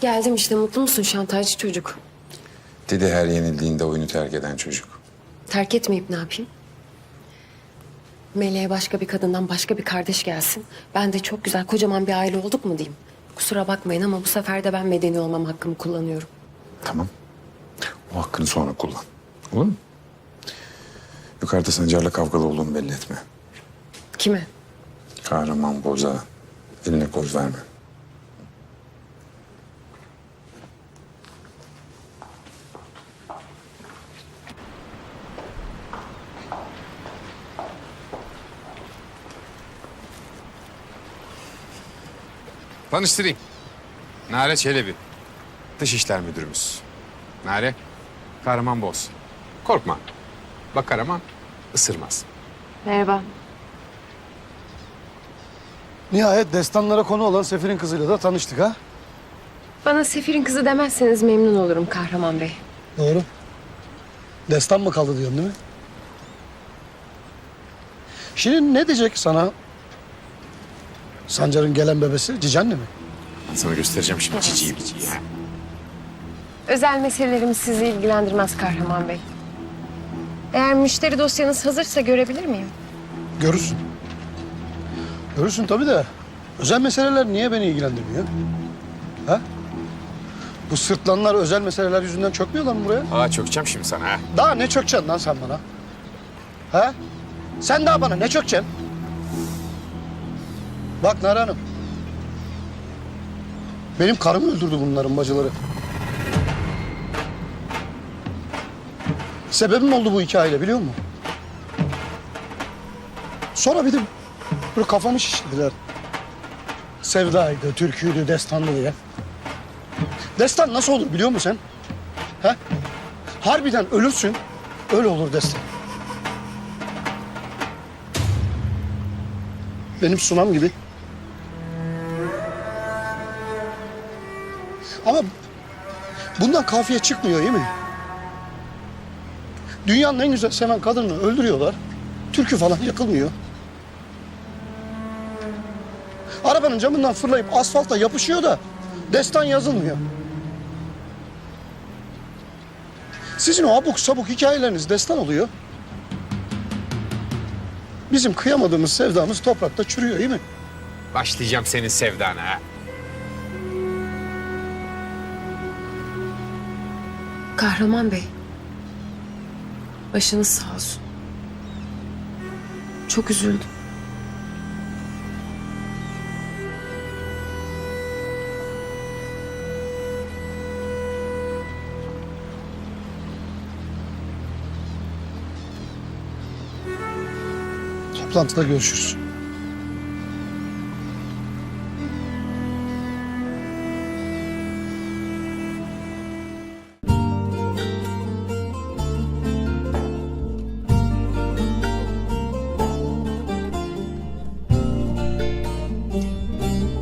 Geldim işte mutlu musun şantajcı çocuk? Dedi her yenildiğinde oyunu terk eden çocuk. Terk etmeyip ne yapayım? Meleğe başka bir kadından başka bir kardeş gelsin. Ben de çok güzel kocaman bir aile olduk mu diyeyim. Kusura bakmayın ama bu sefer de ben medeni olmam hakkımı kullanıyorum. Tamam. O hakkını sonra kullan. Olur mu? Yukarıda Sancar'la kavgalı olduğunu belli etme. Kime? Kahraman boza. Eline koz verme. Tanıştırayım. Nare Çelebi. Dışişler Müdürümüz. Nare, Kahraman Boz. Korkma. Bakar ama ısırmaz. Merhaba. Nihayet destanlara konu olan Sefir'in kızıyla da tanıştık ha. Bana Sefir'in kızı demezseniz memnun olurum Kahraman Bey. Doğru. Destan mı kaldı diyorsun değil mi? Şimdi ne diyecek sana Sancar'ın gelen bebesi Cicen'le mi? Sana göstereceğim şimdi ciciyi biciyi. Özel meselelerimiz sizi ilgilendirmez Kahraman Bey. Eğer müşteri dosyanız hazırsa görebilir miyim? Görürsün. Görürsün tabii de özel meseleler niye beni ilgilendirmiyor? Ha? Bu sırtlanlar özel meseleler yüzünden çökmüyorlar mı buraya? Aa çökeceğim şimdi sana ha. Daha ne çökeceksin lan sen bana? Ha? Sen daha bana ne çökeceksin? Bak Nara Hanım. Benim karımı öldürdü bunların bacıları. Sebebim oldu bu hikayeyle biliyor musun? Sonra bir de böyle kafamı şişirdiler. Sevdaydı, türküydü, destandı diye. Destan nasıl olur biliyor musun sen? Ha? Harbiden ölürsün, öyle olur destan. Benim sunam gibi. Ama bundan kafiye çıkmıyor değil mi? Dünyanın en güzel seven kadını öldürüyorlar. Türkü falan yakılmıyor. Arabanın camından fırlayıp asfalta yapışıyor da destan yazılmıyor. Sizin o abuk sabuk hikayeleriniz destan oluyor. Bizim kıyamadığımız sevdamız toprakta çürüyor değil mi? Başlayacağım senin sevdana ha. Kahraman Bey. Başınız sağ olsun. Çok üzüldüm. Toplantıda görüşürüz.